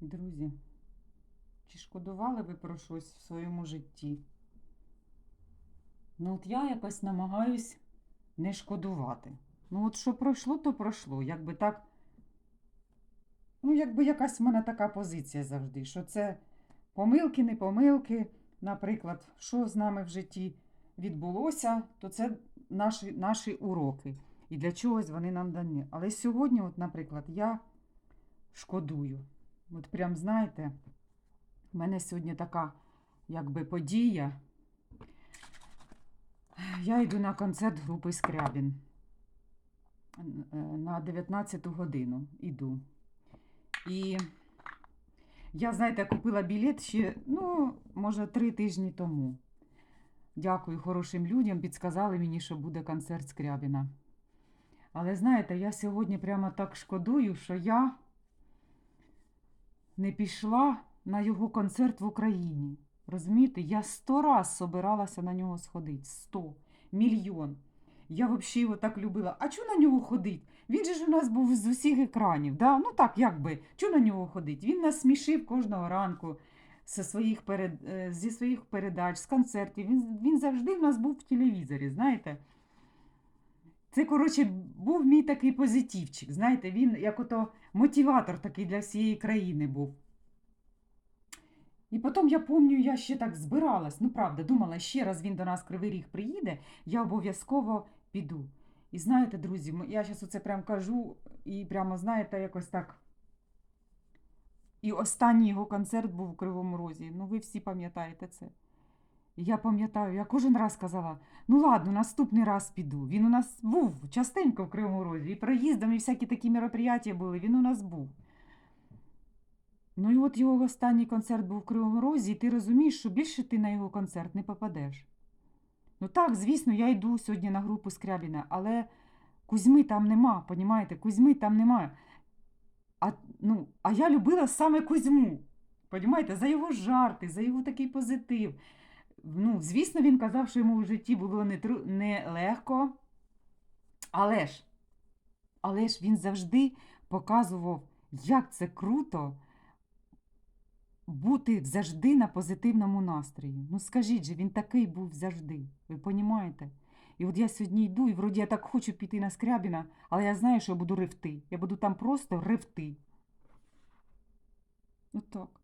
Друзі, чи шкодували ви про щось в своєму житті? Ну, от я якось намагаюсь не шкодувати. Ну, от що пройшло, то пройшло. Якби так. Ну, якби якась в мене така позиція завжди, що це помилки, не помилки. Наприклад, що з нами в житті відбулося, то це наші, наші уроки. І для чогось вони нам дані. Але сьогодні, от, наприклад, я шкодую. От прям знаєте, в мене сьогодні така якби подія. Я йду на концерт групи Скрябін. Е, На 19 годину іду. І я, знаєте, купила білет ще, ну, може, три тижні тому. Дякую хорошим людям, підсказали мені, що буде концерт Скрябіна. Але знаєте, я сьогодні прямо так шкодую, що я не пішла на його концерт в Україні. Розумієте, я сто раз собиралася на нього сходити. Сто, мільйон. Я взагалі його так любила. А чого на нього ходить? Він же ж у нас був з усіх екранів. Да? Ну так, як би, чого на нього ходить? Він нас смішив кожного ранку зі своїх, перед... е, зі своїх передач, з концертів. Він, він завжди в нас був в телевізорі, знаєте. Це, коротше, був мій такий позитивчик. Знаєте, він як ото мотиватор такий для всієї країни був. І потім я пам'ятаю, я ще так збиралась, ну правда, думала, ще раз він до нас Кривий Ріг приїде, я обов'язково піду. І знаєте, друзі, я зараз оце прям кажу, і прямо, знаєте, якось так. І останній його концерт був у Кривому Розі. Ну, ви всі пам'ятаєте це. Я пам'ятаю, я кожен раз казала: ну ладно, наступний раз піду. Він у нас був частенько в Кривому Розі. І проїздом, і всякі такі мероприятия були. Він у нас був. Ну і от його останній концерт був в Кривому Розі, і ти розумієш, що більше ти на його концерт не попадеш. Ну так, звісно, я йду сьогодні на групу Скрябіна, але Кузьми там нема, понімаєте? Кузьми там немає. А, ну, а я любила саме Кузьму. Понімаєте, за його жарти, за його такий позитив. Ну, звісно, він казав, що йому в житті було не, тру... не. Але ж, але ж він завжди показував, як це круто бути завжди на позитивному настрої. Ну скажіть же, він такий був завжди. Ви понімаєте? І от я сьогодні йду, і вроді я так хочу піти на Скрябіна, але я знаю, що я буду ревти. Я буду там просто ревти. От так.